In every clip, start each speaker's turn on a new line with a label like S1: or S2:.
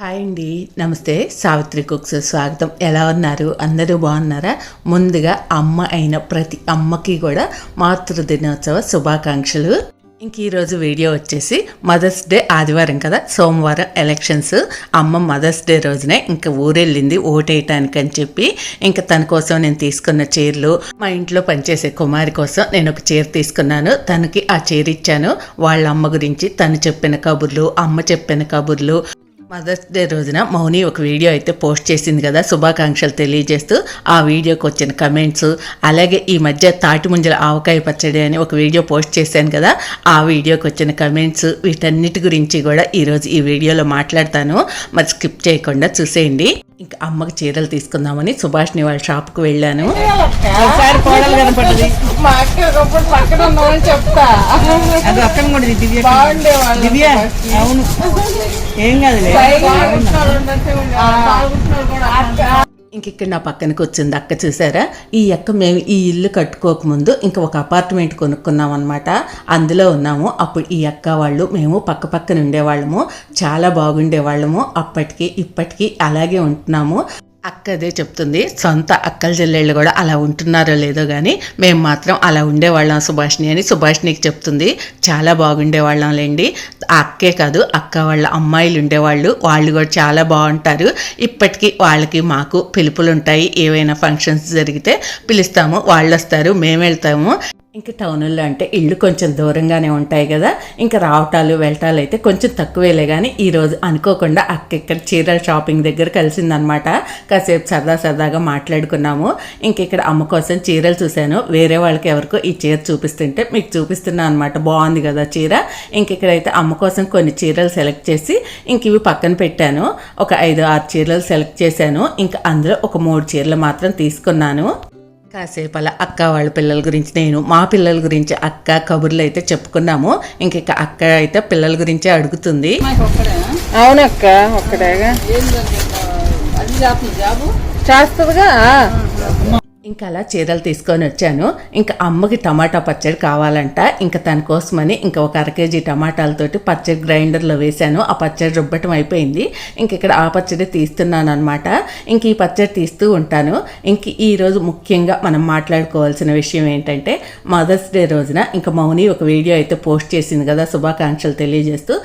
S1: Hi అండి. నమస్తే. Savitri cooks స్వాగతం. ఎలా ఉన్నారు? అందరూ బాగున్నారా? ముందుగా అమ్మ అయిన ప్రతి అమ్మకి కూడా మాతృదినోత్సవ శుభాకాంక్షలు. ఇంక ఈరోజు వీడియో వచ్చేసి మదర్స్ డే ఆదివారం కదా? సోమవారం ఎలక్షన్స్. అమ్మ మదర్స్ డే రోజునే ఇంకా ఊరెళ్ళింది ఓటేయటానికి అని చెప్పి ఇంకా తన కోసం నేను తీసుకున్న చీరలు మా ఇంట్లో పనిచేసే కుమారి కోసం నేను ఒక చీర తీసుకున్నాను. తనకి ఆ చీర ఇచ్చాను. వాళ్ళ అమ్మ గురించి తను చెప్పిన కబుర్లు అమ్మ చెప్పిన కబుర్లు మదర్స్ డే రోజున మౌని ఒక వీడియో అయితే పోస్ట్ చేసింది కదా శుభాకాంక్షలు తెలియజేస్తూ ఆ వీడియోకి వచ్చిన కమెంట్స్ అలాగే ఈ మధ్య తాటి ముంజల ఆవకాయ పచ్చడి అని ఒక వీడియో పోస్ట్ చేశాను కదా ఆ వీడియోకి వచ్చిన కమెంట్స్ వీటన్నిటి గురించి కూడా ఈరోజు ఈ వీడియోలో మాట్లాడతాను. మరి స్కిప్ చేయకుండా చూసేయండి. ఇంకా అమ్మకి చీరలు తీసుకుందామని సుభాష్ని వాళ్ళ షాప్కి వెళ్ళాను.
S2: ఒకసారి కోడలు కనపడ్డది.
S3: మా అక్క ఒకప్పుడు పక్కన ఉన్నామని చెప్తా.
S2: అది అక్కడ కూడా ఉంది, దివ్య.
S3: బాగుండే వాళ్ళు
S2: దివ్య అవును. ఏం
S1: ఇంక ఇక్కడ నా పక్కనకి వచ్చింది అక్క చూసారా? ఈ అక్క మేము ఈ ఇల్లు కట్టుకోకముందు ఇంకా ఒక అపార్ట్మెంట్ కొనుక్కున్నాం అనమాట అందులో ఉన్నాము. అప్పుడు ఈ అక్క వాళ్ళు మేము పక్క పక్కన ఉండేవాళ్ళము. చాలా బాగుండేవాళ్ళము. అప్పటికి ఇప్పటికీ అలాగే ఉంటున్నాము. అక్క అదే చెప్తుంది. సొంత అక్కల చెల్లెళ్ళు కూడా అలా ఉంటున్నారో లేదో కానీ మేము మాత్రం అలా ఉండేవాళ్ళం సుభాష్ని అని సుభాష్నికి చెప్తుంది. చాలా బాగుండేవాళ్ళం లేండి. అక్కే కాదు అక్క వాళ్ళ అమ్మాయిలు ఉండేవాళ్ళు. వాళ్ళు కూడా చాలా బాగుంటారు. ఇప్పటికీ వాళ్ళకి మాకు పిలుపులు ఉంటాయి ఏవైనా ఫంక్షన్స్ జరిగితే పిలుస్తాము. వాళ్ళు వస్తారు మేము వెళ్తాము. ఇంకా టౌన్లో అంటే ఇళ్ళు కొంచెం దూరంగానే ఉంటాయి కదా ఇంకా రావటాలు వెళ్ళటాలు అయితే కొంచెం తక్కువేలే కానీ ఈరోజు అనుకోకుండా అక్క ఇక్కడ చీరల షాపింగ్ దగ్గర కలిసిందనమాట. కాసేపు సరదా సరదాగా మాట్లాడుకున్నాము. ఇంక ఇక్కడ అమ్మ కోసం చీరలు చూశాను. వేరే వాళ్ళకి ఎవరికో ఈ చీర చూపిస్తుంటే మీకు చూపిస్తున్నాను అనమాట. బాగుంది కదా చీర. ఇంక ఇక్కడైతే అమ్మ కోసం కొన్ని చీరలు సెలెక్ట్ చేసి ఇంక ఇవి పక్కన పెట్టాను. ఒక ఐదు ఆరు చీరలు సెలెక్ట్ చేశాను. ఇంకా అందులో ఒక మూడు చీరలు మాత్రం తీసుకున్నాను. కాసేపు అలా అక్క వాళ్ళ పిల్లల గురించి నేను మా పిల్లల గురించి అక్క కబుర్లు అయితే చెప్పుకున్నాము. ఇంక ఇక అక్క అయితే పిల్లల గురించే అడుగుతుంది.
S3: అవునక్క ఒక్కడేగా. చేస్తుందిగా?
S1: ఇంకా అలా చీరలు తీసుకొని వచ్చాను. ఇంకా అమ్మకి టమాటా పచ్చడి కావాలంట. ఇంకా తన కోసమని ఇంకా ఒక అర కేజీ టమాటాలతోటి పచ్చడి గ్రైండర్లో వేశాను. ఆ పచ్చడి రుబ్బటం అయిపోయింది. ఇంక ఇక్కడ ఆ పచ్చడి తీస్తున్నాను అనమాట ఇంక ఈ పచ్చడి తీస్తూ ఉంటాను. ఇంక ఈరోజు ముఖ్యంగా మనం మాట్లాడుకోవాల్సిన విషయం ఏంటంటే మదర్స్ డే రోజున ఇంకా మౌని ఒక వీడియో అయితే పోస్ట్ చేసింది కదా శుభాకాంక్షలు తెలియజేస్తూ.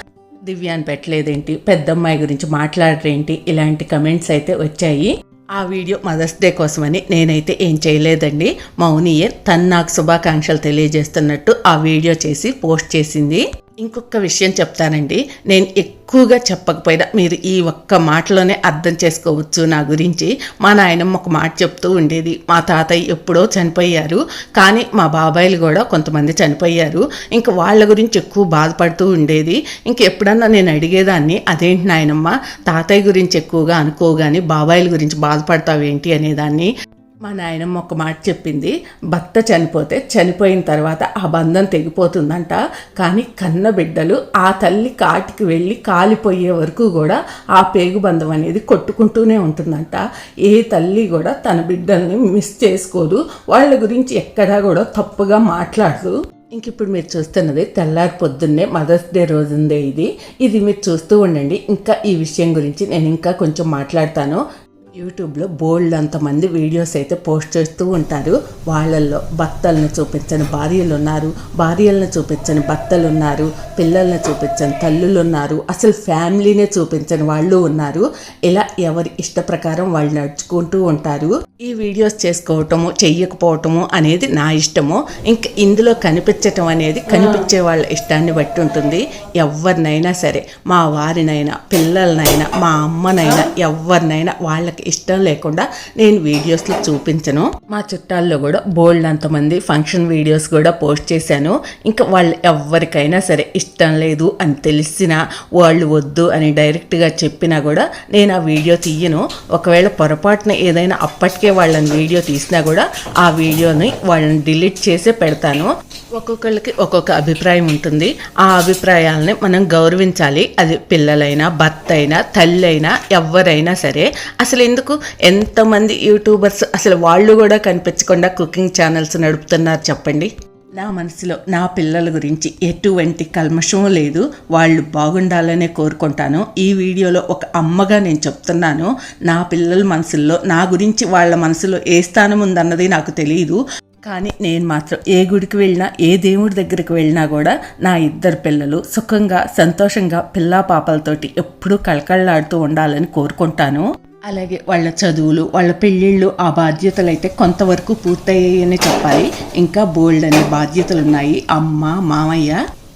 S1: దివ్యాన్ని పెట్టలేదేంటి? పెద్దమ్మాయి గురించి మాట్లాడరేంటి? ఇలాంటి కమెంట్స్ అయితే వచ్చాయి. ఆ వీడియో మదర్స్ డే కోసమని నేనైతే ఏం చేయలేదండి. మౌనియర్ తను నాకు శుభాకాంక్షలు తెలియజేస్తున్నట్టు ఆ వీడియో చేసి పోస్ట్ చేసింది. ఇంకొక విషయం చెప్తానండి. నేను ఎక్కువగా చెప్పకపోయినా మీరు ఈ ఒక్క మాటలోనే అర్థం చేసుకోవచ్చు నా గురించి. మా నాయనమ్మ ఒక మాట చెప్తూ ఉండేది. మా తాతయ్య ఎప్పుడో చనిపోయారు. కానీ మా బాబాయిలు కూడా కొంతమంది చనిపోయారు. ఇంక వాళ్ళ గురించి ఎక్కువ బాధపడుతూ ఉండేది. ఇంక ఎప్పుడన్నా నేను అడిగేదాన్ని అదేంటి నాయనమ్మ? తాతయ్య గురించి ఎక్కువగా అనుకోగాని బాబాయిల గురించి బాధపడతావేంటి? అనేదాన్ని. మా నాయనమ్మ ఒక మాట చెప్పింది భర్త చనిపోతే చనిపోయిన తర్వాత ఆ బంధం తెగిపోతుందంట. కానీ కన్న బిడ్డలు ఆ తల్లి కాటికి వెళ్ళి కాలిపోయే వరకు కూడా ఆ పేగు బంధం అనేది కొట్టుకుంటూనే ఉంటుందంట. ఏ తల్లి కూడా తన బిడ్డల్ని మిస్ చేసుకోదు. వాళ్ళ గురించి ఎక్కడా కూడా తప్పుగా మాట్లాడదు. ఇంక ఇప్పుడు మీరు చూస్తున్నది తెల్లారి పొద్దున్నే మదర్స్ డే రోజుందే ఇది. ఇది మీరు చూస్తూ ఉండండి. ఇంకా ఈ విషయం గురించి నేను ఇంకా కొంచెం మాట్లాడతాను. యూట్యూబ్లో బోల్డ్ అంతమంది వీడియోస్ అయితే పోస్ట్ చేస్తూ ఉంటారు. వాళ్ళల్లో భర్తలను చూపించని భార్యలు ఉన్నారు భార్యలను చూపించని భర్తలు ఉన్నారు పిల్లల్ని చూపించని తల్లులు ఉన్నారు అసలు ఫ్యామిలీనే చూపించని వాళ్ళు ఉన్నారు. ఇలా ఎవరి ఇష్ట ప్రకారం వాళ్ళు నడుచుకుంటూ ఉంటారు. ఈ వీడియోస్ చేసుకోవటము చెయ్యకపోవటము అనేది నా ఇష్టము. ఇంక ఇందులో కనిపించటం అనేది కనిపించే వాళ్ళ ఇష్టాన్ని బట్టి ఉంటుంది. ఎవరినైనా సరే మా వారినైనా పిల్లలనైనా మా అమ్మనైనా ఎవరినైనా వాళ్ళకి ఇష్టం లేకుండా నేను వీడియోస్లో చూపించను. మా చుట్టాల్లో కూడా బోల్డ్ అంతమంది ఫంక్షన్ వీడియోస్ కూడా పోస్ట్ చేశాను. ఇంకా వాళ్ళు ఎవరికైనా సరే ఇష్టం లేదు అని తెలిసినా వాళ్ళు వద్దు అని డైరెక్ట్గా చెప్పినా కూడా నేను ఆ వీడియో తీయను. ఒకవేళ పొరపాటున ఏదైనా అప్పటికే వాళ్ళని వీడియో తీసినా కూడా ఆ వీడియోని వాళ్ళని డిలీట్ చేసే పెడతాను. ఒక్కొక్కళ్ళకి ఒక్కొక్క అభిప్రాయం ఉంటుంది. ఆ అభిప్రాయాలని మనం గౌరవించాలి. అది పిల్లలైనా భర్త అయినా తల్లి అయినా ఎవరైనా సరే. అసలు ఎందుకు? ఎంతమంది యూట్యూబర్స్ అసలు వాళ్ళు కూడా కనిపించకుండా కుకింగ్ ఛానల్స్ నడుపుతున్నారు చెప్పండి. నా మనసులో నా పిల్లల గురించి ఎటువంటి కల్మషం లేదు. వాళ్ళు బాగుండాలనే కోరుకుంటాను. ఈ వీడియోలో ఒక అమ్మగా నేను చెప్తున్నాను. నా పిల్లల మనసుల్లో నా గురించి వాళ్ళ మనసులో ఏ స్థానం ఉందన్నది నాకు తెలియదు కానీ నేను మాత్రం ఏ గుడికి వెళ్ళినా ఏ దేవుడి దగ్గరికి వెళ్ళినా కూడా నా ఇద్దరు పిల్లలు సుఖంగా సంతోషంగా పిల్లా పాపలతోటి ఎప్పుడూ కళకళలాడుతూ ఉండాలని కోరుకుంటాను. అలాగే వాళ్ళ చదువులు వాళ్ళ పెళ్ళిళ్ళు ఆ బాధ్యతలు అయితే కొంతవరకు పూర్తయ్యాయని చెప్పాలి. ఇంకా బోల్డ్ అనే బాధ్యతలు ఉన్నాయి అమ్మ మామయ్య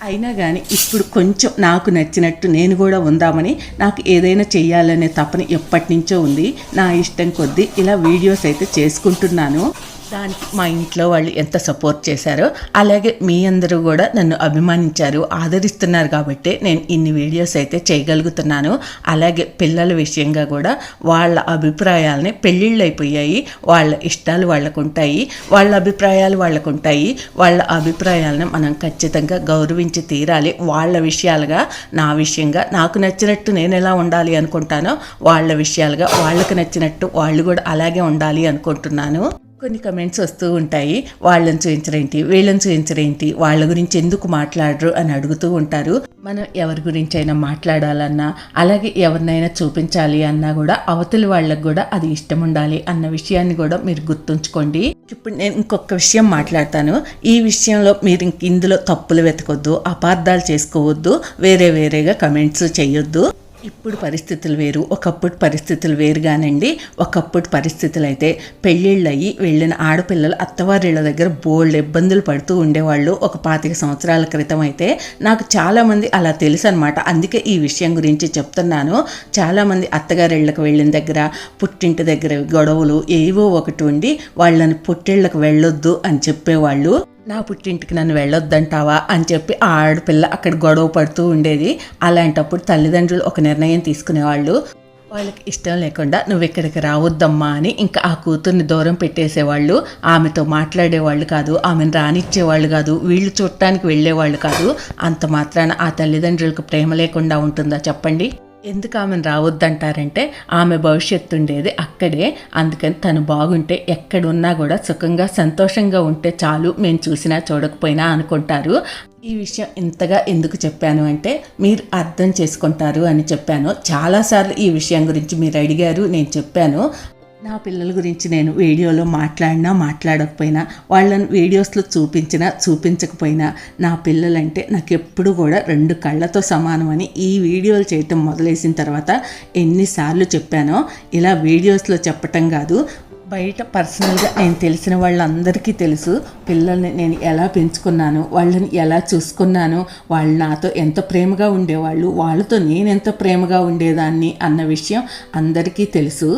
S1: అయినా కానీ ఇప్పుడు కొంచెం నాకు నచ్చినట్టు నేను కూడా ఉందామని నాకు ఏదైనా చెయ్యాలనే తపన ఎప్పటి నుంచో ఉంది. నా ఇష్టం కొద్దీ ఇలా వీడియోస్ అయితే చేసుకుంటున్నాను. దానికి మా ఇంట్లో వాళ్ళు ఎంత సపోర్ట్ చేశారో అలాగే మీ అందరూ కూడా నన్ను అభిమానించారు ఆదరిస్తున్నారు కాబట్టి నేను ఇన్ని వీడియోస్ అయితే చేయగలుగుతున్నాను. అలాగే పిల్లల విషయంగా కూడా వాళ్ళ అభిప్రాయాలని పెళ్ళిళ్ళు అయిపోయాయి వాళ్ళ ఇష్టాలు వాళ్ళకు ఉంటాయి వాళ్ళ అభిప్రాయాలు వాళ్ళకు ఉంటాయి వాళ్ళ అభిప్రాయాలను మనం ఖచ్చితంగా గౌరవించి తీరాలి. వాళ్ళ విషయాలుగా నా విషయంగా నాకు నచ్చినట్టు నేను ఎలా ఉండాలి అనుకుంటానో వాళ్ళ విషయాలుగా వాళ్ళకి నచ్చినట్టు వాళ్ళు కూడా అలాగే ఉండాలి అనుకుంటున్నాను. కొన్ని కమెంట్స్ వస్తూ ఉంటాయి. వాళ్ళని చూపించరేంటి వీళ్ళని చూపించరేంటి వాళ్ళ గురించి ఎందుకు మాట్లాడరు అని అడుగుతూ ఉంటారు. మనం ఎవరి గురించి అయినా మాట్లాడాలన్నా అలాగే ఎవరినైనా చూపించాలి అన్నా కూడా అవతలి వాళ్ళకు కూడా అది ఇష్టం ఉండాలి అన్న విషయాన్ని కూడా మీరు గుర్తుంచుకోండి. ఇప్పుడు నేను ఇంకొక విషయం మాట్లాడతాను. ఈ విషయంలో మీరు ఇందులో తప్పులు వెతకొద్దు అపార్థాలు చేసుకోవద్దు వేరే వేరేగా కమెంట్స్ చేయొద్దు. ఇప్పుడు పరిస్థితులు వేరు ఒకప్పుడు పరిస్థితులు వేరుగానండి. ఒకప్పుడు పరిస్థితులు అయితే పెళ్ళిళ్ళు అయ్యి వెళ్ళిన ఆడపిల్లలు అత్తవారిళ్ళ దగ్గర బోల్డ్ ఇబ్బందులు పడుతూ ఉండేవాళ్ళు ఒక పాతిక సంవత్సరాల క్రితం అయితే. నాకు చాలామంది అలా తెలుసు అనమాట అందుకే ఈ విషయం గురించి చెప్తున్నాను. చాలామంది అత్తగారిళ్ళకి వెళ్ళిన దగ్గర పుట్టింటి దగ్గర గొడవలు ఏవో ఒకటి ఉండి వాళ్ళని పుట్టిళ్ళకి వెళ్ళొద్దు అని చెప్పేవాళ్ళు. నా పుట్టింటికి నన్ను వెళ్ళొద్దంటావా అని చెప్పి ఆ ఆడపిల్ల అక్కడ గొడవ పడుతూ ఉండేది. అలాంటప్పుడు తల్లిదండ్రులు ఒక నిర్ణయం తీసుకునేవాళ్ళు. వాళ్ళకి ఇష్టం లేకుండా నువ్వు ఇక్కడికి రావద్దమ్మా అని ఇంకా ఆ కూతుర్ని దూరం పెట్టేసేవాళ్ళు. ఆమెతో మాట్లాడేవాళ్ళు కాదు ఆమెను రానిచ్చేవాళ్ళు కాదు వీళ్ళు చూడటానికి వెళ్ళేవాళ్ళు కాదు. అంత మాత్రాన ఆ తల్లిదండ్రులకు ప్రేమ లేకుండా ఉంటుందా చెప్పండి? ఎందుకు ఆమెను రావద్దంటారంటే ఆమె భవిష్యత్తు ఉండేది అక్కడే. అందుకని తను బాగుంటే ఎక్కడున్నా కూడా సుఖంగా సంతోషంగా ఉంటే చాలు. మేము చూసినా చూడకపోయినా అనుకుంటారు. ఈ విషయం ఇంతగా ఎందుకు చెప్పాను అంటే మీరు అర్థం చేసుకుంటారు అని చెప్పాను. చాలాసార్లు ఈ విషయం గురించి మీరు అడిగారు నేను చెప్పాను. నా పిల్లల గురించి నేను వీడియోలో మాట్లాడినా మాట్లాడకపోయినా వాళ్ళని వీడియోస్లో చూపించినా చూపించకపోయినా నా పిల్లలంటే నాకు ఎప్పుడు కూడా రెండు కళ్ళతో సమానమని ఈ వీడియోలు చేయటం మొదలేసిన తర్వాత ఎన్నిసార్లు చెప్పానో ఇలా వీడియోస్లో చెప్పటం కాదు. బయట పర్సనల్గా నేను తెలిసిన వాళ్ళందరికీ తెలుసు పిల్లల్ని నేను ఎలా పెంచుకున్నాను వాళ్ళని ఎలా చూసుకున్నాను వాళ్ళు నాతో ఎంత ప్రేమగా ఉండేవాళ్ళు వాళ్ళతో నేను ఎంత ప్రేమగా ఉండేదాన్ని అన్న విషయం అందరికీ తెలుసు.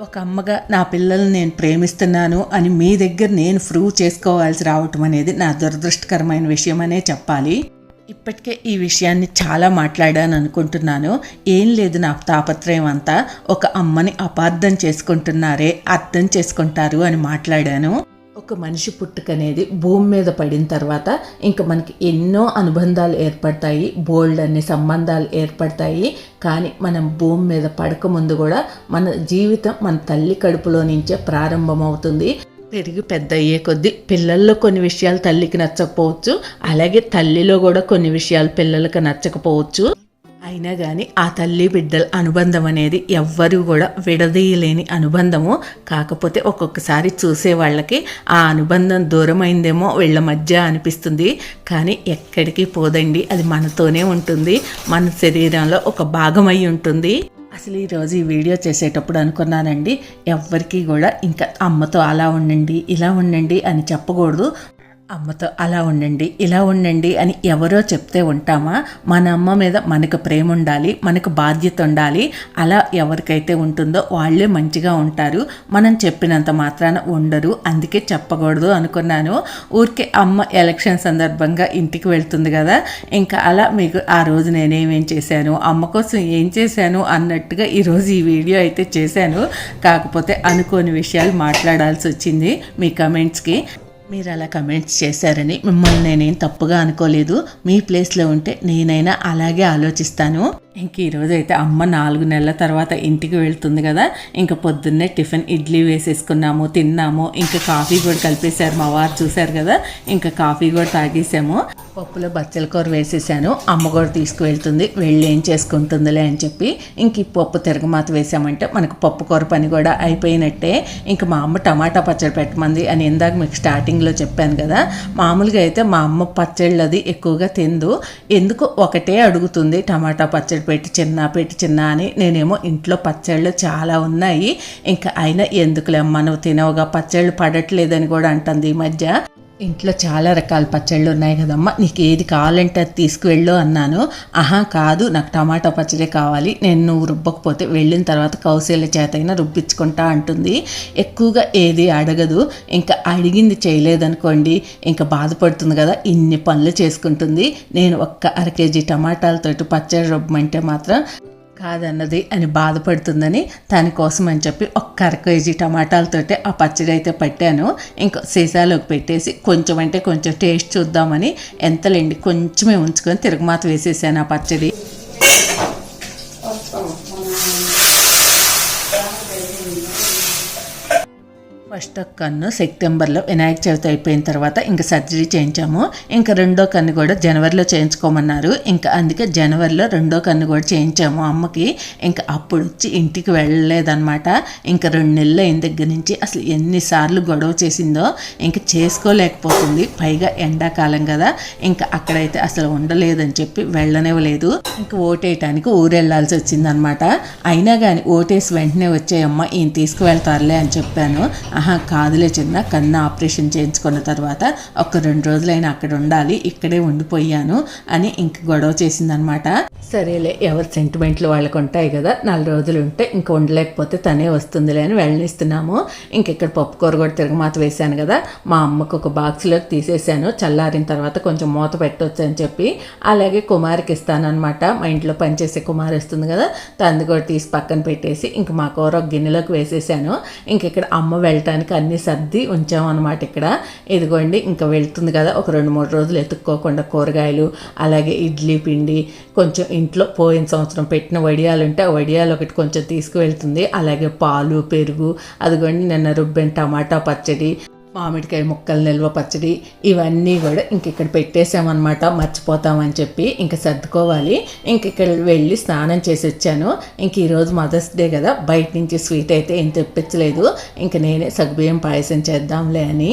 S1: ఒక అమ్మగా నా పిల్లల్ని నేను ప్రేమిస్తున్నాను అని మీ దగ్గర నేను ప్రూవ్ చేసుకోవాల్సి రావటం అనేది నా దురదృష్టకరమైన విషయం అనే చెప్పాలి. ఇప్పటికే ఈ విషయాన్ని చాలా మాట్లాడాను అనుకుంటున్నాను. ఏం లేదు నా తాపత్రయం అంతా. ఒక అమ్మని అపార్థం చేసుకుంటున్నారే అర్థం చేసుకుంటారు అని మాట్లాడాను. ఒక మనిషి పుట్టుక అనేది భూమి మీద పడిన తర్వాత ఇంకా మనకి ఎన్నో అనుబంధాలు ఏర్పడతాయి బోల్డ్ అనే సంబంధాలు ఏర్పడతాయి. కానీ మనం భూమి మీద పడకముందు కూడా మన జీవితం మన తల్లి కడుపులో నుంచే ప్రారంభమవుతుంది. పెరిగి పెద్ద అయ్యే కొద్దీ పిల్లల్లో కొన్ని విషయాలు తల్లికి నచ్చకపోవచ్చు అలాగే తల్లిలో కూడా కొన్ని విషయాలు పిల్లలకు నచ్చకపోవచ్చు. అయినా కానీ ఆ తల్లి బిడ్డల అనుబంధం అనేది ఎవ్వరూ కూడా విడదీయలేని అనుబంధము. కాకపోతే ఒక్కొక్కసారి చూసే వాళ్ళకి ఆ అనుబంధం దూరమైందేమో వీళ్ళ మధ్య అనిపిస్తుంది. కానీ ఎక్కడికి పోదండి అది మనతోనే ఉంటుంది. మన శరీరంలో ఒక భాగమై ఉంటుంది. అసలు ఈరోజు ఈ వీడియో చేసేటప్పుడు అనుకున్నానండి ఎవ్వరికీ కూడా ఇంకా అమ్మతో అలా ఉండండి ఇలా ఉండండి అని చెప్పకూడదు. అమ్మతో అలా ఉండండి ఇలా ఉండండి అని ఎవరో చెప్తే ఉంటామా? మన అమ్మ మీద మనకు ప్రేమ ఉండాలి మనకు బాధ్యత ఉండాలి అలా ఎవరికైతే ఉంటుందో వాళ్ళే మంచిగా ఉంటారు. మనం చెప్పినంత మాత్రాన ఉండరు అందుకే చెప్పకూడదు అనుకున్నాను. ఊరికే అమ్మ ఎలక్షన్ సందర్భంగా ఇంటికి వెళ్తుంది కదా ఇంకా అలా మీకు ఆ రోజు నేనేమేం చేశాను అమ్మ కోసం ఏం చేశాను అన్నట్టుగా ఈరోజు ఈ వీడియో అయితే చేశాను. కాకపోతే అనుకోని విషయాలు మాట్లాడాల్సి వచ్చింది మీ కమెంట్స్కి. మీరు అలా కమెంట్స్ చేశారని మిమ్మల్ని నేనేం తప్పుగా అనుకోలేదు. మీ ప్లేస్లో ఉంటే నేనైనా అలాగే ఆలోచిస్తాను. ఇంక ఈరోజు అయితే అమ్మ నాలుగు నెలల తర్వాత ఇంటికి వెళ్తుంది కదా. ఇంకా పొద్దున్నే టిఫిన్ ఇడ్లీ వేసేసుకున్నాము తిన్నాము. ఇంకా కాఫీ కూడా కలిపేశారు మా వారు చూశారు కదా. ఇంకా కాఫీ కూడా తాగేసాము. పప్పులో బచ్చల కూర వేసేసాను. అమ్మ కూడా తీసుకువెళ్తుంది. వెళ్ళి ఏం చేసుకుంటుందిలే అని చెప్పి ఇంక ఈ పప్పు తిరగమాత వేసామంటే మనకు పప్పు కూర పని కూడా అయిపోయినట్టే. ఇంక మా అమ్మ టమాటా పచ్చడి పెట్టమంది అని ఇందాక మీకు స్టార్టింగ్లో చెప్పాను కదా. మామూలుగా అయితే మా అమ్మ పచ్చళ్ళు అది ఎక్కువగా తిందు. ఎందుకు ఒకటే అడుగుతుంది టమాటా పచ్చడి పెట్టి చిన్న పెట్టి చిన్న అని. నేనేమో ఇంట్లో పచ్చళ్ళు చాలా ఉన్నాయి. ఇంకా అయినా ఎందుకులే మనం తినవుగా పచ్చళ్ళు పడట్లేదని కూడా అంటుంది ఈ మధ్య. ఇంట్లో చాలా రకాల పచ్చళ్ళు ఉన్నాయి కదమ్మా. నీకు ఏది కావాలంటే అది తీసుకువెళ్ళు అన్నాను. ఆహా కాదు. నాకు టమాటా పచ్చడే కావాలి. నేను నువ్వు రుబ్బకపోతే వెళ్ళిన తర్వాత కౌశల్య చేత అయినా రుబ్బించుకుంటా అంటుంది. ఎక్కువగా ఏది అడగదు. ఇంకా అడిగింది చేయలేదనుకోండి ఇంకా బాధపడుతుంది కదా. ఇన్ని పనులు చేసుకుంటుంది. నేను ఒక్క అర కేజీ టమాటాలతోటి పచ్చడి రుబ్బమంటే మాత్రం కాదన్నది అని బాధపడుతుందని దానికోసం అని చెప్పి ఒక్క అర కేజీ టమాటాలతోటే ఆ పచ్చడి అయితే పట్టాను. ఇంకా సీసాలోకి పెట్టేసి కొంచెం అంటే కొంచెం టేస్ట్ చూద్దామని ఎంతలేండి కొంచెమే ఉంచుకొని తిరగమాత వేసేసాను ఆ పచ్చడి. ఫస్ట్ కన్ను సెప్టెంబర్లో వినాయక చవితి అయిపోయిన తర్వాత ఇంకా సర్జరీ చేయించాము. ఇంకా రెండో కన్ను కూడా జనవరిలో చేయించుకోమన్నారు. ఇంకా అందుకే జనవరిలో రెండో కన్ను కూడా చేయించాము అమ్మకి. ఇంకా అప్పుడు వచ్చి ఇంటికి వెళ్ళలేదన్నమాట. ఇంకా రెండు నెలలు అయిన దగ్గర నుంచి అసలు ఎన్నిసార్లు గొడవ చేసిందో ఇంకా చేసుకోలేకపోతుంది. పైగా ఎండాకాలం కదా. ఇంకా అక్కడైతే అసలు ఉండలేదని చెప్పి వెళ్ళనివ్వలేదు. ఇంకా ఓటేయటానికి ఊరు వెళ్ళాల్సి వచ్చిందనమాట అయినా కానీ ఓటేసి వెంటనే వచ్చేయమ్మ ఈయన తీసుకువెళ్తారులే అని చెప్పాను. ఆహా కాదులే చిన్న కన్ను ఆపరేషన్ చేయించుకున్న తర్వాత ఒక రెండు రోజులైనా అక్కడ ఉండాలి ఇక్కడే ఉండిపోయాను అని ఇంక గొడవ చేసిందనమాట. సరేలే ఎవరి సెంటిమెంట్లు వాళ్ళకు ఉంటాయి కదా నాలుగు రోజులు ఉంటే ఇంక ఉండలేకపోతే తనే వస్తుందిలే అని వెళ్ళనిస్తున్నాము. ఇంక ఇక్కడ కూడా తిరగమాత వేశాను కదా మా అమ్మకు ఒక బాక్స్లోకి తీసేసాను చల్లారిన తర్వాత కొంచెం మూత పెట్టవచ్చు అని చెప్పి అలాగే కుమారికి ఇస్తానన్నమాట. మా ఇంట్లో పనిచేసే కుమార్ వస్తుంది కదా తంది కూడా తీసి పక్కన పెట్టేసి ఇంక మా కూర ఒక గిన్నెలోకి వేసేసాను. ఇంక ఇక్కడ అమ్మ కనుక అన్ని సర్ది ఉంచామన్నమాట ఇక్కడ. ఇదిగోండి ఇంకా వెళ్తుంది కదా ఒక రెండు మూడు రోజులు ఎత్తుక్కోకుండా కూరగాయలు అలాగే ఇడ్లీ పిండి కొంచెం ఇంట్లో పోయిన సంవత్సరం పెట్టిన వడియాలు ఉంటే ఆ వడియాలు ఒకటి కొంచెం తీసుకువెళ్తుంది. అలాగే పాలు పెరుగు అదిగోండి నిన్న రుబ్బెన్ టమాటా పచ్చడి మామిడికాయ ముక్కలు నిల్వ పచ్చడి ఇవన్నీ కూడా ఇంక ఇక్కడ పెట్టేసామన్నమాట మర్చిపోతామని చెప్పి ఇంక సర్దుకోవాలి. ఇంక ఇక్కడ వెళ్ళి స్నానం చేసి వచ్చాను. ఇంక ఈరోజు మదర్స్ డే కదా బయట నుంచి స్వీట్ అయితే ఏం తెప్పించలేదు. ఇంక నేనే సగ్బియ్యం పాయసం చేద్దాంలే అని.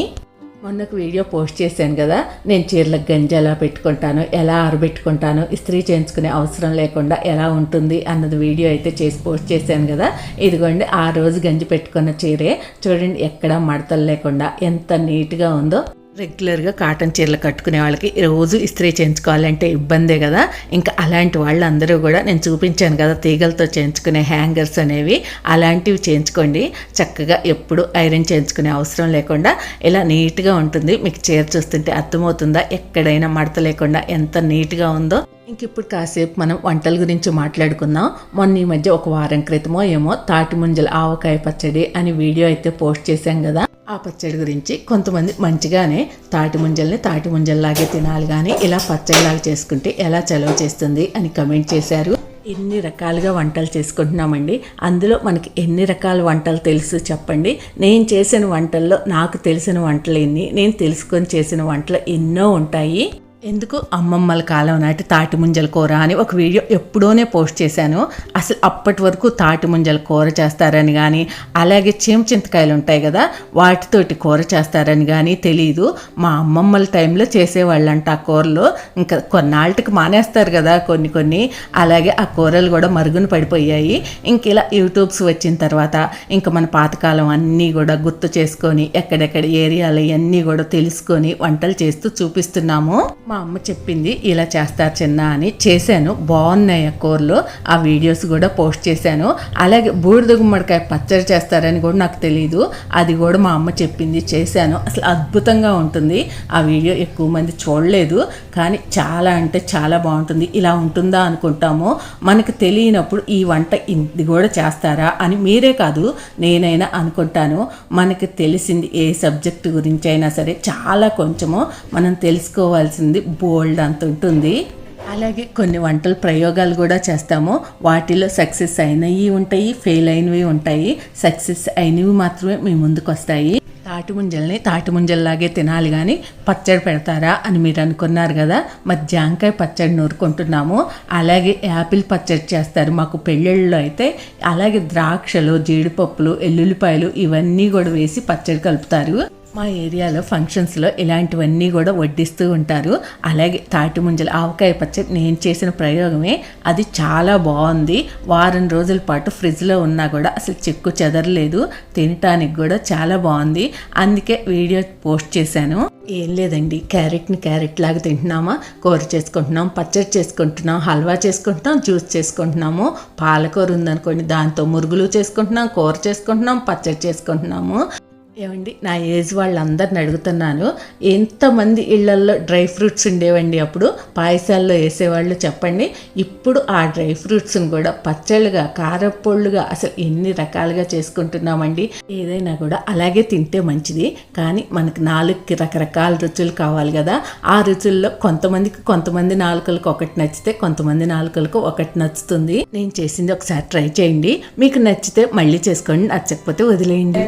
S1: మొన్నకు వీడియో పోస్ట్ చేశాను కదా నేను చీరలకు గంజి ఎలా పెట్టుకుంటాను ఎలా ఆరబెట్టుకుంటాను ఇస్త్రీ చేయించుకునే అవసరం లేకుండా ఎలా ఉంటుంది అన్నది వీడియో అయితే చేసి పోస్ట్ చేశాను కదా. ఇదిగోండి ఆ రోజు గంజి పెట్టుకున్న చీరే. చూడండి ఎక్కడ మడతలు లేకుండా ఎంత నీట్గా ఉందో. రెగ్యులర్గా కాటన్ చీరలు కట్టుకునే వాళ్ళకి రోజు ఇస్త్రీ చేయించుకోవాలంటే ఇబ్బందే కదా. ఇంకా అలాంటి వాళ్ళందరూ కూడా నేను చూపించాను కదా తీగలతో చేయించుకునే హ్యాంగర్స్ అనేవి. అలాంటివి చేయించుకోండి. చక్కగా ఎప్పుడు ఐరన్ చేయించుకునే అవసరం లేకుండా ఇలా నీట్గా ఉంటుంది. మీకు చీర చూస్తుంటే అర్థమవుతుందా? ఎక్కడైనా మడత లేకుండా ఎంత నీట్గా ఉందో. ఇంక ఇప్పుడు కాసేపు మనం వంటల గురించి మాట్లాడుకుందాం. మొన్న ఈ మధ్య ఒక వారం క్రితమో ఏమో తాటి ముంజల ఆవకాయ పచ్చడి అని వీడియో అయితే పోస్ట్ చేశాం కదా. ఆ పచ్చడి గురించి కొంతమంది మంచిగానే తాటి ముంజల్ని తాటి ముంజల్లాగే తినాలి కానీ ఇలా పచ్చడిలాగా చేసుకుంటే ఎలా చలవ చేస్తుంది అని కమెంట్ చేశారు. ఎన్ని రకాలుగా వంటలు చేసుకుంటున్నామండి. అందులో మనకి ఎన్ని రకాల వంటలు తెలుసు చెప్పండి. నేను చేసిన వంటల్లో నాకు తెలిసిన వంటలు ఎన్ని నేను తెలుసుకొని చేసిన వంటలు ఎన్నో ఉంటాయి. ఎందుకు అమ్మమ్మల కాలం నాటి తాటి ముంజల కూర అని ఒక వీడియో ఎప్పుడోనే పోస్ట్ చేశాను. అసలు అప్పటి వరకు తాటి ముంజల కూర చేస్తారని కానీ అలాగే చేమ చింతకాయలు ఉంటాయి కదా వాటితోటి కూర చేస్తారని కానీ తెలియదు మా అమ్మమ్మల టైంలో చేసేవాళ్ళంట ఆ కూరలు. ఇంకా కొన్నాళ్ళకి మానేస్తారు కదా కొన్ని కొన్ని. అలాగే ఆ కూరలు కూడా మరుగున పడిపోయాయి. ఇంక ఇలా యూట్యూబ్స్ వచ్చిన తర్వాత ఇంకా మన పాతకాలం అన్నీ కూడా గుర్తు చేసుకొని ఎక్కడెక్కడ ఏరియాలు అన్నీ కూడా తెలుసుకొని వంటలు చేస్తూ చూపిస్తున్నాము. మా అమ్మ చెప్పింది ఇలా చేస్తారు చిన్న అని చేశాను. బాగున్నాయి ఆ కూరలు. ఆ వీడియోస్ కూడా పోస్ట్ చేశాను. అలాగే బూడిద గుమ్మడికాయ పచ్చడి చేస్తారని కూడా నాకు తెలియదు అది కూడా మా అమ్మ చెప్పింది చేశాను. అసలు అద్భుతంగా ఉంటుంది. ఆ వీడియో ఎక్కువ మంది చూడలేదు. కానీ చాలా అంటే చాలా బాగుంటుంది. ఇలా ఉంటుందా అనుకుంటాము. మనకు తెలియనప్పుడు ఈ వంట ఇది కూడా చేస్తారా అని మీరే కాదు నేనైనా అనుకుంటాను. మనకి తెలిసింది ఏ సబ్జెక్ట్ గురించి అయినా సరే చాలా కొంచెము మనం తెలుసుకోవాల్సింది బోల్డ్ అంత ఉంటుంది. అలాగే కొన్ని వంటల ప్రయోగాలు కూడా చేస్తాము. వాటిలో సక్సెస్ అయినవి ఉంటాయి ఫెయిల్ అయినవి ఉంటాయి. సక్సెస్ అయినవి మాత్రమే మీ ముందుకు వస్తాయి. తాటి ముంజల్ని తాటి ముంజల్లాగే తినాలి కానీ పచ్చడి పెడతారా అని మీరు అనుకున్నారు కదా? మరి జాంకాయ పచ్చడి నూరుకుంటున్నాము. అలాగే యాపిల్ పచ్చడి చేస్తారు. మాకు పెళ్ళిళ్ళలో అయితే అలాగే ద్రాక్షలు జీడిపప్పులు ఎల్లుల్లిపాయలు ఇవన్నీ కూడా వేసి పచ్చడి కలుపుతారు. మా ఏరియాలో ఫంక్షన్స్లో ఇలాంటివన్నీ కూడా వడ్డిస్తూ ఉంటారు. అలాగే తాటి ముంజలు ఆవకాయ పచ్చడి నేను చేసిన ప్రయోగమే. అది చాలా బాగుంది. వారం రోజుల పాటు ఫ్రిడ్జ్లో ఉన్నా కూడా అసలు చెక్కు చెదరలేదు. తినటానికి కూడా చాలా బాగుంది. అందుకే వీడియో పోస్ట్ చేశాను. ఏం లేదండి. క్యారెట్ని క్యారెట్ లాగా తింటున్నామా? కూర చేసుకుంటున్నాం పచ్చడి చేసుకుంటున్నాం హల్వా చేసుకుంటున్నాం జ్యూస్ చేసుకుంటున్నాము. పాలకూర ఉందనుకోండి దాంతో మురుగులు చేసుకుంటున్నాం కూర చేసుకుంటున్నాం పచ్చడి చేసుకుంటున్నాము. ఏమండి? నా ఏజ్ వాళ్ళందరిని అడుగుతున్నాను. ఎంతమంది ఇళ్ళల్లో డ్రై ఫ్రూట్స్ ఉండేవండి అప్పుడు? పాయసాల్లో వేసేవాళ్ళు చెప్పండి. ఇప్పుడు ఆ డ్రై ఫ్రూట్స్ని కూడా పచ్చళ్ళుగా కారపొళ్ళుగా అసలు ఎన్ని రకాలుగా చేసుకుంటున్నామండి? ఏదైనా కూడా అలాగే తింటే మంచిది. కానీ మనకు నాలుగుకి రకరకాల రుచులు కావాలి కదా. ఆ రుచుల్లో కొంతమందికి కొంతమంది నాలుకలకు ఒకటి నచ్చితే కొంతమంది నాలుకలకు ఒకటి నచ్చుతుంది. నేను చేసింది ఒకసారి ట్రై చేయండి. మీకు నచ్చితే మళ్ళీ చేసుకోండి. నచ్చకపోతే వదిలేయండి.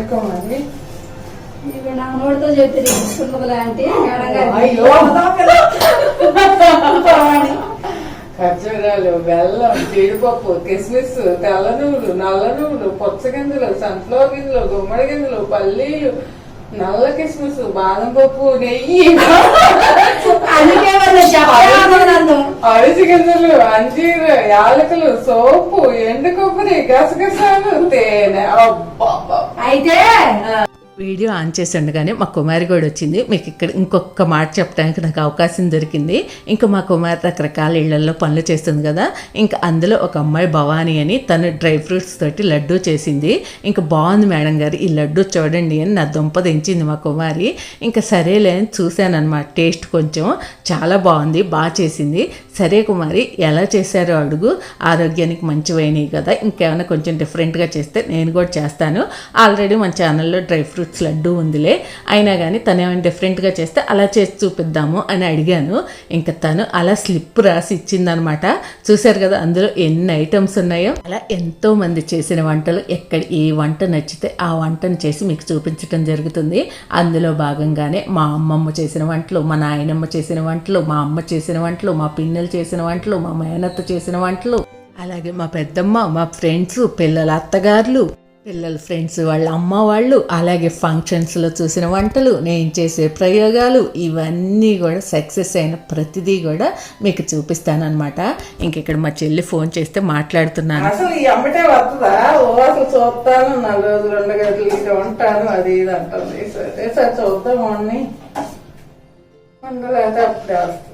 S4: ఇప్పుడు నా నోటితో చెప్తే అంటే
S3: ఖర్జూరాలు బెల్లం జీడిపప్పు కిస్మిస్ తెల్ల నువ్వులు నల్ల నువ్వులు పొచ్చ గింజలు సన్ఫ్లవర్ గింజలు గుమ్మడి గింజలు పల్లీలు నల్ల కిస్మిస్ బాదం పప్పు నెయ్యి. అరిసి గింజలు అంజీరు యాలకులు సోపు ఎండు కొబ్బరి గసగసాలు తేనె. అబ్బా
S4: అయితే
S1: వీడియో ఆన్ చేసి ఉండగానే మా కుమారి కూడా వచ్చింది. మీకు ఇక్కడ ఇంకొక మాట చెప్పడానికి నాకు అవకాశం దొరికింది. ఇంకా మా కుమారి రకరకాల ఇళ్ళలో పనులు చేస్తుంది కదా. ఇంకా అందులో ఒక అమ్మాయి భవానీ అని తను డ్రై ఫ్రూట్స్ తోటి లడ్డు చేసింది. ఇంకా బాగుంది మేడం గారు ఈ లడ్డు చూడండి అని నా దుంప దించింది మా కుమారి. ఇంకా సరేలే అని చూశాను అనమాట టేస్ట్ కొంచెం చాలా బాగుంది బాగా చేసింది. సరే కుమారి ఎలా చేశారో అడుగు. ఆరోగ్యానికి మంచివైనవి కదా. ఇంకేమైనా కొంచెం డిఫరెంట్గా చేస్తే నేను కూడా చేస్తాను. ఆల్రెడీ మన ఛానల్లో డ్రై ఫ్రూట్స్ లడ్డు ఉందిలే. అయినా కానీ తను ఏమైనా డిఫరెంట్గా చేస్తే అలా చేసి చూపిద్దాము అని అడిగాను. ఇంకా తను అలా స్లిప్ రాసి ఇచ్చిందనమాట. చూశారు కదా అందులో ఎన్ని ఐటమ్స్ ఉన్నాయో. అలా ఎంతో మంది చేసిన వంటలు ఎక్కడ ఏ వంట నచ్చితే ఆ వంటను చేసి మీకు చూపించడం జరుగుతుంది. అందులో భాగంగానే మా అమ్మమ్మ చేసిన వంటలు మా నాయనమ్మ చేసిన వంటలు మా అమ్మ చేసిన వంటలు మా పిన్నెలు చేసిన వంటలు మా మేనత్త చేసిన వంటలు. అలాగే మా పెద్దమ్మ మా ఫ్రెండ్స్ పిల్లల అత్తగారులు పిల్లల ఫ్రెండ్స్ వాళ్ళ అమ్మ వాళ్ళు అలాగే ఫంక్షన్స్లో చూసిన వంటలు నేను చేసే ప్రయోగాలు ఇవన్నీ కూడా సక్సెస్ అయిన ప్రతిదీ కూడా మీకు చూపిస్తానమాట ఇంక ఇక్కడ మా చెల్లి ఫోన్ చేస్తే మాట్లాడుతున్నాను.
S3: అసలు ఈ అమ్మటే వస్తుందా ఓ అసలు చూస్తాను నాలుగు రోజులు రెండు ఉండగలి ఇక ఉంటాను అది ఇది అంటుంది. సరే సరే చూద్దాం అన్ని ఉండలేకపోతే అప్పుడే వస్తుంది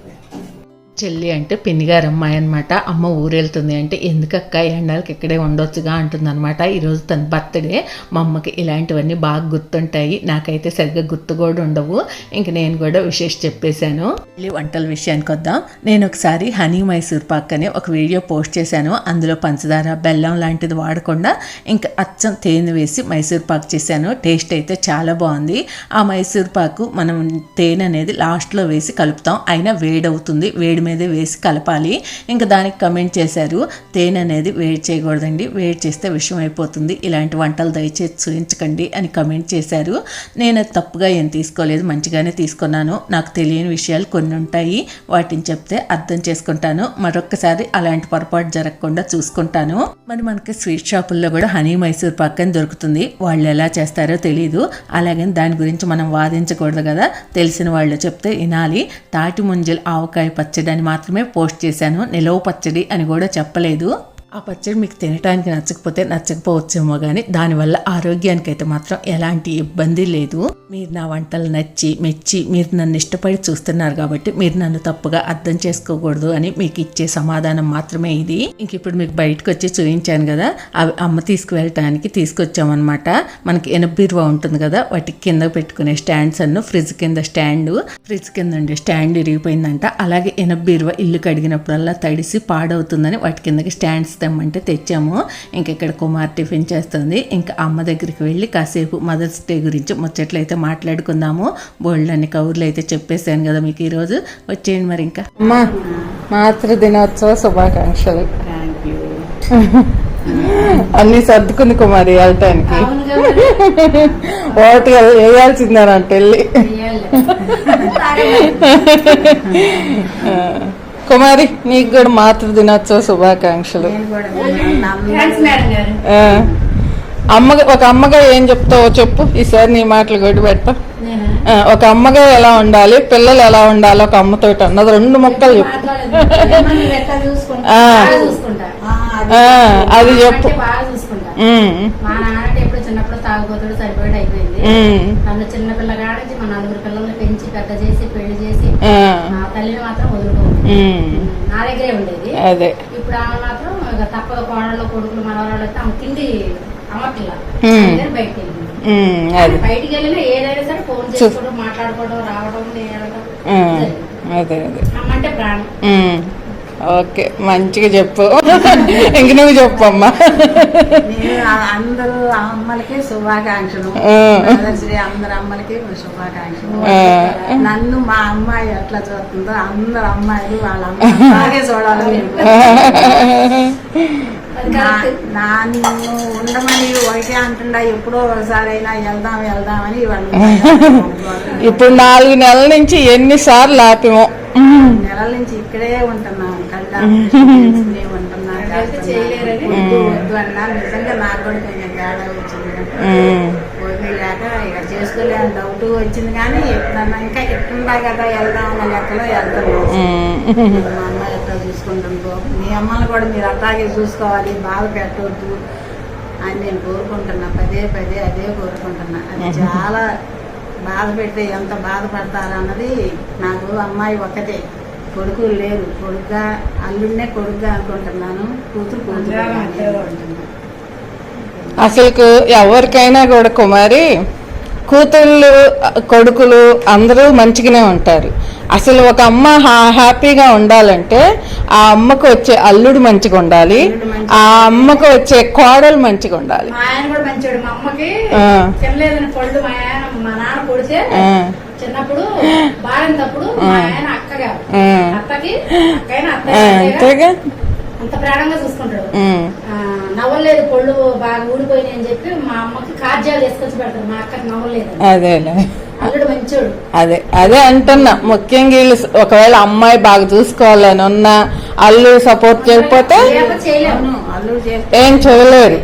S1: చెల్లి అంటే పిన్నిగారు అమ్మాయి అనమాట అమ్మ ఊరెళ్తుంది అంటే ఎందుకక్క ఎండాలకి ఇక్కడే ఉండొచ్చుగా అంటుంది అనమాట ఈరోజు తన బర్త్డే మా అమ్మకి ఇలాంటివన్నీ బాగా గుర్తుంటాయి. నాకైతే సరిగ్గా గుర్తు కూడా ఉండవు. ఇంక నేను కూడా విశేష చెప్పేశాను. మళ్ళీ వంటల విషయానికి వద్దాం. నేను ఒకసారి హనీ మైసూర్ పాక్ అని ఒక వీడియో పోస్ట్ చేశాను. అందులో పంచదార బెల్లం లాంటిది వాడకుండా ఇంకా అచ్చం తేనె వేసి మైసూర్ పాక్ చేశాను. టేస్ట్ అయితే చాలా బాగుంది. ఆ మైసూర్ పాకు మనం తేనె అనేది లాస్ట్లో వేసి కలుపుతాం. అయినా వేడవుతుంది. వేడి మీద వేసి కలపాలి. ఇంకా దానికి కమెంట్ చేశారు తేనె అనేది వేడి చేయకూడదండి. వేడి చేస్తే విషయం అయిపోతుంది. ఇలాంటి వంటలు దయచేసి చూపించకండి అని కమెంట్ చేశారు. నేను అది తప్పుగా ఏం తీసుకోలేదు. మంచిగానే తీసుకున్నాను. నాకు తెలియని విషయాలు కొన్ని ఉంటాయి. వాటిని చెప్తే అర్థం చేసుకుంటాను. మరొక్కసారి అలాంటి పొరపాటు జరగకుండా చూసుకుంటాను. మరి మనకి స్వీట్ షాపుల్లో కూడా హనీ మైసూర్ పాక్ అని దొరుకుతుంది. వాళ్ళు ఎలా చేస్తారో తెలియదు అలాగే దాని గురించి మనం వాదించకూడదు కదా. తెలిసిన వాళ్ళు చెప్తే వినాలి. తాటి ముంజలు ఆవకాయ పచ్చడి అని మాత్రమే పోస్ట్ చేశాను. నిలవ పచ్చడి అని కూడా చెప్పలేదు. ఆ పచ్చడి మీకు తినడానికి నచ్చకపోతే నచ్చకపోవచ్చేమో కానీ దానివల్ల ఆరోగ్యానికి అయితే మాత్రం ఎలాంటి ఇబ్బంది లేదు. మీరు నా వంటలు నచ్చి మెచ్చి మీరు నన్ను ఇష్టపడి చూస్తున్నారు కాబట్టి మీరు నన్ను తప్పుగా అర్థం చేసుకోకూడదు అని మీకు ఇచ్చే సమాధానం మాత్రమే ఇది. ఇంక ఇప్పుడు మీకు బయటకు వచ్చి చూపించాను కదా అవి అమ్మ తీసుకువెళ్ళటానికి తీసుకొచ్చామన్నమాట. మనకి ఎనబీరువా ఉంటుంది కదా వాటి కింద పెట్టుకునే స్టాండ్స్ అన్ను ఫ్రిడ్జ్ కింద స్టాండ్. ఫ్రిడ్జ్ కింద ఉండే స్టాండ్ ఇరిగిపోయిందంట. అలాగే ఎనబీరువా ఇల్లు కడిగినప్పుడల్లా తడిసి పాడవుతుందని వాటి కిందకి స్టాండ్స్ తెమ్మంటే తెచ్చాము. ఇంక ఇక్కడ కుమార్ టిఫిన్ చేస్తుంది. ఇంకా అమ్మ దగ్గరికి వెళ్ళి కాసేపు మదర్స్ డే గురించి ముచ్చట్లు అయితే మాట్లాడుకుందాము. బోల్డ్ అన్ని కౌర్లు అయితే చెప్పేశాను కదా మీకు ఈరోజు. వచ్చేయండి మరి ఇంకా.
S3: అమ్మా మాతృ దినోత్సవ శుభాకాంక్షలు.
S2: థ్యాంక్ యూ
S3: అన్ని సర్దుకుంది కుమారి వెళ్ళటానికి. ఓటు వేయాల్సిందేనంట వెళ్ళి. కుమారి నీకు కూడా మాతృ దినోత్సవ శుభాకాంక్షలు అమ్మగా ఒక అమ్మగా ఏం చెప్తావో చెప్పు. ఈసారి నీ మాటలు కొట్టి పెడతా. ఒక అమ్మగా ఎలా ఉండాలి పిల్లలు ఎలా ఉండాలి ఒక అమ్మతోటి అన్నది రెండు మొక్కలు చెప్పు. అది చెప్పు.
S4: చిన్నప్పుడు తాగుబోతుడు అయిపోయింది. నన్ను చిన్న మా నలుగురు పిల్లల్ని పెంచి పెద్ద చేసి పెళ్ళి చేసి
S3: ఆ,
S4: నా తల్లిని మాత్రం నా దగ్గరే ఉండేది.
S3: అదే.
S4: ఇప్పుడు ఆమె మాత్రం తప్పదు కోడళ్ళు కొడుకులు మనవరాళ్ళు అయితే ఆమె తిండి. అందుకని బయటికి వెళ్ళింది. బయటికి వెళ్ళినా ఏదైనా సరే ఫోన్ చేసుకోవడం మాట్లాడుకోవడం రావడం
S3: అదే అదే.
S4: అమ్మంటే ప్రాణం.
S3: ఓకే మంచిగా చెప్పు. ఇంక నువ్వు చెప్పు అమ్మా
S5: అందరూ అమ్మలకి శుభాకాంక్షలు. అందరు అమ్మలకి శుభాకాంక్షలు. నన్ను మా అమ్మాయి ఎట్లా చూస్తుందో అందరు అమ్మాయిలు వాళ్ళ అలాగే చూడాలని నిన్ను ఉండమని ఒకటే అంటుండా ఎప్పుడో ఒకసారి అయినా వెళ్దాం వెళ్దామని వాళ్ళు
S3: ఇప్పుడు నాలుగు నెలల నుంచి ఎన్నిసార్లు ఆపాము.
S5: నెలల నుంచి ఇక్కడే ఉంటున్నాం. కళ్ళే ఉంటున్నా
S4: అయితే చేయలేరని.
S5: వద్దు అన్నా. నిజంగా నాకు కూడా కొంచెం తేడా వచ్చింది
S3: ఉమ్,
S5: ఓపిక లేక ఇక చేసుకోలేని డౌట్ వచ్చింది కానీ ఎప్పుడన్నా ఇంకా ఎట్లుందా కదా వెళ్దాం అన్న లెక్కలో వెళ్తాను
S3: ఉమ్,
S5: మా అమ్మ ఎట్లా చూసుకుంటుందో మీ అమ్మని కూడా మీరు అట్లాగే చూసుకోవాలి బాధ పెట్టవద్దు అని నేను కోరుకుంటున్నా. పదే పదే అదే కోరుకుంటున్నా. అది చాలా బాధ పెడితే ఎంత బాధపడతారా అన్నది నాకు అమ్మాయి ఒక్కటే. కొడుకులు లేరు. కొడుకుగా అల్లుడినే కొడుకుగా అనుకుంటున్నాను. కూతురు కూతురు అనుకుంటున్నాను.
S3: అసలుకు ఎవరికైనా కూడా కుమారి కూతుళ్ళు కొడుకులు అందరూ మంచిగానే ఉంటారు. అసలు ఒక అమ్మ హా- హ్యాపీగా ఉండాలంటే ఆ అమ్మకు వచ్చే అల్లుడు మంచిగా ఉండాలి. ఆ అమ్మకు వచ్చే కోడలు మంచిగా ఉండాలి.
S4: ఆయన కూడా మంచోడు. మా అమ్మకి
S3: ఆ.
S4: తినలేదని పళ్ళు మా ఆయన మా నాన్న కొడితే
S3: ఆ,
S4: చిన్నప్పుడు బాలినప్పుడు మా ఆయన అక్కగా
S3: ఆ.
S4: అత్తకి అక్కైనా అత్త
S3: ఆ, అంతేగా?
S4: అంత ప్రాణంగా చూసుకుంటాడు. నవ్వలేదు పళ్ళు బాగా ఊడిపోయినాయి అని చెప్పి మా అమ్మకి కాజ్యాలు తీసుకొచ్చి పెడతారు మా అక్కకి నవ్వలేదు.
S3: అదేలే
S4: అల్లుడు మంచోడు.
S3: అదే అదే అంటున్నా. ముఖ్యంగా వీళ్ళు ఒకవేళ అమ్మాయి బాగా చూసుకోవాలని ఉన్నా అల్లుడు సపోర్ట్ చేయకపోతే ఏం చేయలేరు.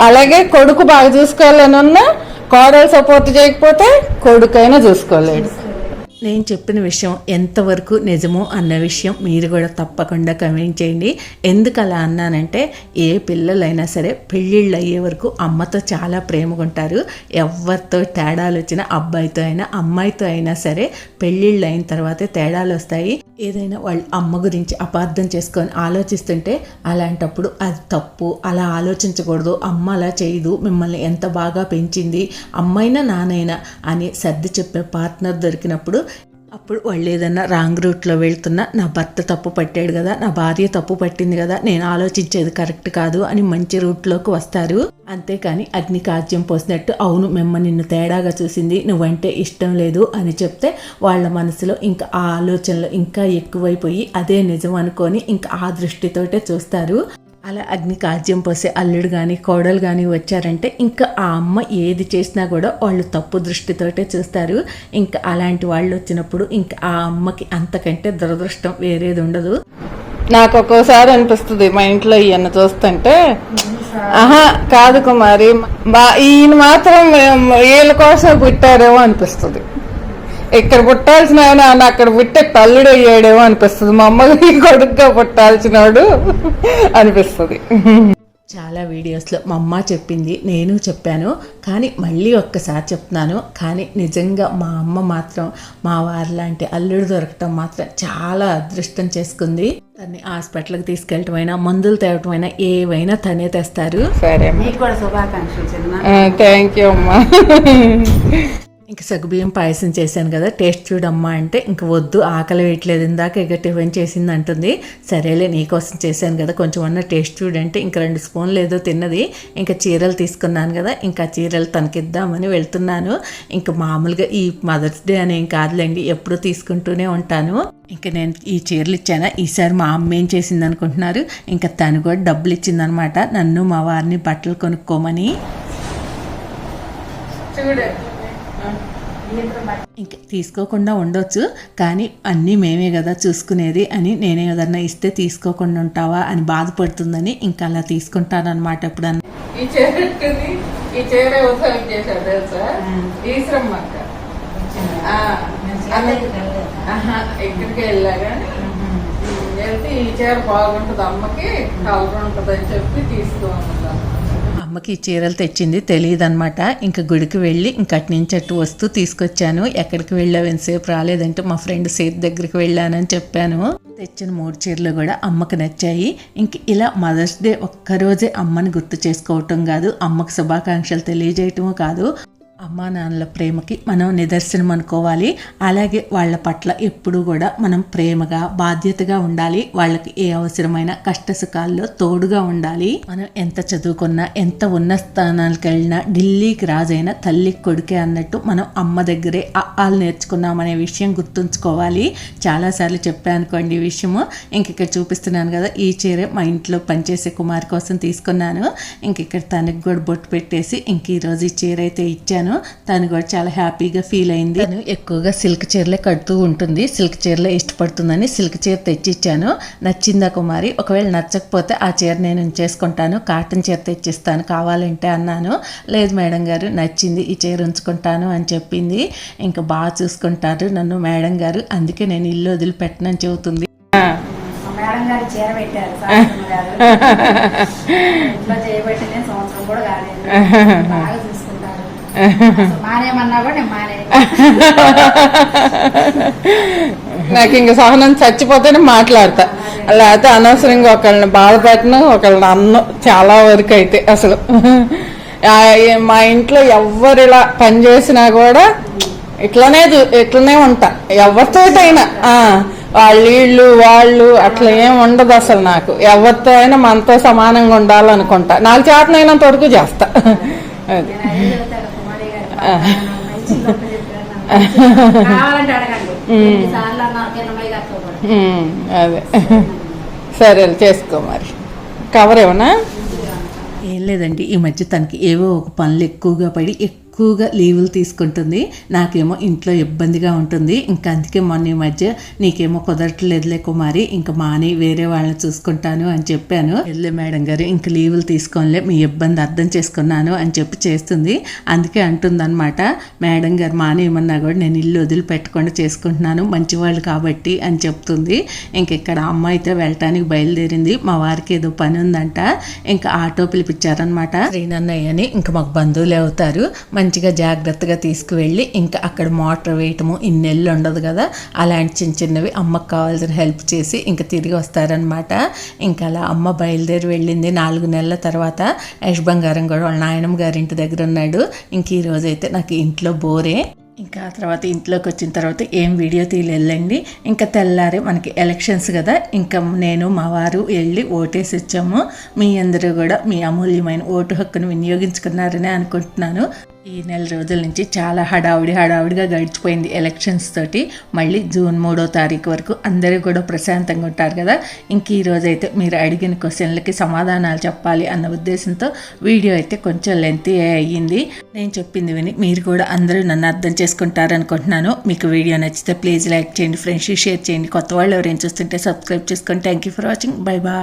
S3: అలాగే కొడుకు బాగా చూసుకోవాలని ఉన్నా కోడలు సపోర్ట్ చేయకపోతే కొడుకైనా చూసుకోలేడు.
S1: నేను చెప్పిన విషయం ఎంతవరకు నిజమో అన్న విషయం మీరు కూడా తప్పకుండా కమెంట్ చేయండి. ఎందుకు అలా అన్నానంటే ఏ పిల్లలైనా సరే పెళ్ళిళ్ళు అయ్యే వరకు అమ్మతో చాలా ప్రేమగా ఉంటారు. ఎవరితో తేడాలు వచ్చినా అబ్బాయితో అయినా అమ్మాయితో అయినా సరే పెళ్ళిళ్ళు అయిన తర్వాతే తేడాలు వస్తాయి. ఏదైనా వాళ్ళ అమ్మ గురించి అపార్థం చేసుకొని ఆలోచిస్తుంటే అలాంటప్పుడు అది తప్పు అలా ఆలోచించకూడదు అమ్మ అలా చేయదు మిమ్మల్ని ఎంత బాగా పెంచింది అమ్మైనా నానైనా అని సర్ది చెప్పే పార్ట్నర్ దొరికినప్పుడు అప్పుడు వాళ్ళు ఏదన్నా రాంగ్ రూట్లో వెళ్తున్నా నా భర్త తప్పు పట్టాడు కదా నా భార్య తప్పు పట్టింది కదా నేను ఆలోచించేది కరెక్ట్ కాదు అని మంచి రూట్లోకి వస్తారు. అంతేకాని అగ్ని కాజ్యం పోసినట్టు అవును మిమ్మ నిన్ను తేడాగా చూసింది నువ్వంటే ఇష్టం లేదు అని చెప్తే వాళ్ళ మనసులో ఇంకా ఆ ఆలోచనలు ఇంకా ఎక్కువైపోయి అదే నిజం అనుకొని ఇంకా ఆ దృష్టితోటే చూస్తారు. అలా అగ్ని కాజ్యం పోసే అల్లుడు కానీ కోడలు కానీ వచ్చారంటే ఇంకా ఆ అమ్మ ఏది చేసినా కూడా వాళ్ళు తప్పు దృష్టితోటే చూస్తారు. ఇంకా అలాంటి వాళ్ళు వచ్చినప్పుడు ఇంకా ఆ అమ్మకి అంతకంటే దురదృష్టం వేరేది ఉండదు.
S3: నాకు ఒక్కోసారి అనిపిస్తుంది మా ఇంట్లో ఈయన చూస్తుంటే ఆహా కాదు కుమారి మా ఈయన మాత్రం వీళ్ళ కోసం పుట్టారేమో అనిపిస్తుంది. ఇక్కడ పుట్టాల్సిన ఆయన అక్కడ పుట్టే తల్లుడు అయ్యాడేమో అనిపిస్తుంది. మా అమ్మకి కొడుకుగా పుట్టాల్సినాడు అనిపిస్తుంది.
S1: చాలా వీడియోస్లో మా అమ్మ చెప్పింది నేను చెప్పాను కానీ మళ్ళీ ఒక్కసారి చెప్తున్నాను కానీ నిజంగా మా అమ్మ మాత్రం మా వారి లాంటి అల్లుడు దొరకటం మాత్రం చాలా అదృష్టం చేసుకుంది. తన్ని హాస్పిటల్కి తీసుకెళ్ళటమైనా మందులు తేవటమైనా ఏవైనా తనే తెస్తారు.
S3: సరే థ్యాంక్ యూ అమ్మా.
S1: ఇంక సగ్గుబియ్యం పాయసం చేశాను కదా టేస్ట్ చూడమ్మా అంటే ఇంక వద్దు ఆకలి వేయట్లేదు ఇందాక ఇక టిఫిన్ చేసింది అంటుంది. సరేలే నీకోసం చేశాను కదా కొంచెం అన్న టేస్ట్ చూడంటే ఇంక రెండు స్పూన్లు ఏదో తిన్నది. ఇంకా చీరలు తీసుకున్నాను కదా ఇంకా చీరలు తనకిద్దామని వెళ్తున్నాను. ఇంక మామూలుగా ఈ మదర్స్ డే అని ఏం కాదులేండి ఎప్పుడూ తీసుకుంటూనే ఉంటాను. ఇంకా నేను ఈ చీరలు ఇచ్చానా ఈసారి మా అమ్మ ఏం చేసింది అనుకుంటున్నారు? ఇంకా తను కూడా డబ్బులు ఇచ్చిందనమాట నన్ను మా వారిని బట్టలు కొనుక్కోమని.
S3: చూడండి
S1: ఇంకా తీసుకోకుండా ఉండొచ్చు కానీ అన్నీ మేమే కదా చూసుకునేది అని నేనే ఏదన్నా ఇస్తే తీసుకోకుండా ఉంటావా అని బాధపడుతుందని ఇంకా అలా తీసుకుంటానన్నమాట ఎప్పుడన్నా.
S3: ఈ చీర ఈ చీర తెలుసా? ఎక్కడికి వెళ్ళా కానీ వెళ్తే ఈ చీర బాగుంటుంది అమ్మకి కలర్ ఉంటుంది అని చెప్పి తీసుకోమన్నాను
S1: అమ్మకి ఈ చీరలు తెచ్చింది తెలియదన్నమాట. ఇంకా గుడికి వెళ్ళి ఇంకా అటు నుంచి అటు వస్తూ తీసుకొచ్చాను. ఎక్కడికి వెళ్ళావు? ఎంతసేపు రాలేదంటే మా ఫ్రెండ్ సేత్ దగ్గరికి వెళ్ళానని చెప్పాను. తెచ్చిన మూడు చీరలు కూడా అమ్మకు నచ్చాయి. ఇంక ఇలా మదర్స్ డే ఒక్కరోజే అమ్మని గుర్తు చేసుకోవటం కాదు. అమ్మకు శుభాకాంక్షలు తెలియజేయటము కాదు. అమ్మా నాన్నల ప్రేమకి మనం నిదర్శనం అనుకోవాలి. అలాగే వాళ్ళ పట్ల ఎప్పుడూ కూడా మనం ప్రేమగా బాధ్యతగా ఉండాలి. వాళ్ళకి ఏ అవసరమైన కష్ట సుఖాల్లో తోడుగా ఉండాలి. మనం ఎంత చదువుకున్నా ఎంత ఉన్న స్థానాలకు వెళ్ళినా ఢిల్లీకి రాజైన తల్లి కొడుకే అన్నట్టు మనం అమ్మ దగ్గరే అలు నేర్చుకున్నామనే విషయం గుర్తుంచుకోవాలి. చాలాసార్లు చెప్పానుకోండి ఈ విషయము. ఇంక ఇక్కడ చూపిస్తున్నాను కదా ఈ చీర మా ఇంట్లో పనిచేసే కుమార్ కోసం తీసుకున్నాను. ఇంక ఇక్కడ తనకి కూడా బొట్టు పెట్టేసి ఇంక ఈరోజు ఈ చీర అయితే ఇచ్చాను. తను కూడా చాలా హ్యాపీగా ఫీల్ అయింది. తను ఎక్కువగా సిల్క్ చీరలే కడుతూ ఉంటుంది. సిల్క్ చీరలే ఇష్టపడుతుందని సిల్క్ చీర తెచ్చిచ్చాను. నచ్చిందా కుమారి? ఒకవేళ నచ్చకపోతే ఆ చీర నేను ఉంచేసుకుంటాను. కాటన్ చీర తెచ్చిస్తాను. కావాలంటే అన్నాను. లేదు మేడం గారు నచ్చింది ఈ చీర ఉంచుకుంటాను అని చెప్పింది. ఇంకా బాగా చూసుకుంటారు నన్ను మేడం గారు. అందుకే నేను ఇల్లు వదిలిపెట్టనని చెబుతుంది.
S5: మా మేడం గారు చీర పెట్టారు. ఇంట్లో చేయబట్టినే సంవత్సరం కూడా కాలేదు. బాగా
S3: నాకు ఇంక సహనం చచ్చిపోతేనే మాట్లాడతా. లేకపోతే అనవసరంగా ఒకళ్ళని బాధ పెట్టను ఒకళ్ళని అన్ను. చాలా వరకు అయితే అసలు. మా ఇంట్లో ఎవ్వరు ఇలా పని చేసినా కూడా ఇట్లనే ఇట్లనే ఉంటా. ఎవరితోటైనా. వాళ్ళు వీళ్ళు వాళ్ళు అట్లా ఏం ఉండదు అసలు నాకు. ఎవరితో అయినా మనతో సమానంగా ఉండాలనుకుంటా. నాకు చేతనైనంత వరకు చేస్తా. అది.
S5: అదే.
S3: సరే చేసుకో మరి. కవర్ ఏమన్నా?
S1: ఏం లేదండి ఈ మధ్య తనకి ఏవో ఒక పనులు ఎక్కువగా పడి ఎక్కువగా లీవులు తీసుకుంటుంది. నాకేమో ఇంట్లో ఇబ్బందిగా ఉంటుంది. ఇంకా అందుకే మొన్న ఈ మధ్య నీకేమో కుదరట్లేదులే కుమారి. ఇంకా మాని వేరే వాళ్ళని చూసుకుంటాను అని చెప్పాను. వెళ్ళే మేడం గారు ఇంక లీవులు తీసుకోనిలే. మీ ఇబ్బంది అర్థం చేసుకున్నాను అని చెప్పి చేస్తుంది. అందుకే అంటుందన్నమాట. మేడం గారు మానేయమన్నా కూడా నేను ఇల్లు వదిలిపెట్టకుండా చేసుకుంటున్నాను. మంచివాళ్ళు కాబట్టి అని చెప్తుంది. ఇంక ఇక్కడ అమ్మ అయితే వెళ్ళటానికి బయలుదేరింది. మా వారికి ఏదో పని ఉందంట. ఇంకా ఆటో పిలిపించారనమాట శ్రీనన్నయ్య అని ఇంకా మాకు బంధువులే అవుతారు. మంచిగా జాగ్రత్తగా తీసుకువెళ్ళి ఇంకా అక్కడ మోటార్ వేయటము ఇన్నెళ్ళు ఉండదు కదా. అలాంటి చిన్న చిన్నవి అమ్మకు కావాల్సిన హెల్ప్ చేసి ఇంకా తిరిగి వస్తారనమాట ఇంకా అలా అమ్మ బయలుదేరి వెళ్ళింది. నాలుగు నెలల తర్వాత యశ్ బంగారం కూడా వాళ్ళ నాయనమ్మ గారి ఇంటి దగ్గర ఉన్నాడు. ఇంక ఈరోజైతే అయితే నాకు ఇంట్లో బోరే. ఇంకా ఆ తర్వాత ఇంట్లోకి వచ్చిన తర్వాత ఏం వీడియో తీయలేండి ఇంకా తెల్లారి మనకి ఎలక్షన్స్ కదా. ఇంకా నేను మా వారు వెళ్ళి ఓటేసి వచ్చాము. మీ అందరూ కూడా మీ అమూల్యమైన ఓటు హక్కును వినియోగించుకున్నారని అనుకుంటున్నాను. ఈ నెల రోజుల నుంచి చాలా హడావుడి హడావుడిగా గడిచిపోయింది ఎలక్షన్స్ తోటి. మళ్ళీ జూన్ మూడో తారీఖు వరకు అందరూ కూడా ప్రశాంతంగా ఉంటారు కదా. ఇంక ఈ రోజు అయితే మీరు అడిగిన క్వశ్చన్లకి సమాధానాలు చెప్పాలి అన్న ఉద్దేశంతో వీడియో అయితే కొంచెం లెంతీ అయ్యింది. నేను చెప్పింది విని మీరు కూడా అందరూ నన్ను అర్థం చేసుకుంటారనుకుంటున్నాను. మీకు వీడియో నచ్చితే ప్లీజ్ లైక్ చేయండి ఫ్రెండ్స్ షేర్ చేయండి. కొత్త వాళ్ళు ఎవరైనా చూస్తుంటే సబ్స్క్రైబ్ చేసుకోండి thank you for watching. Bye bye.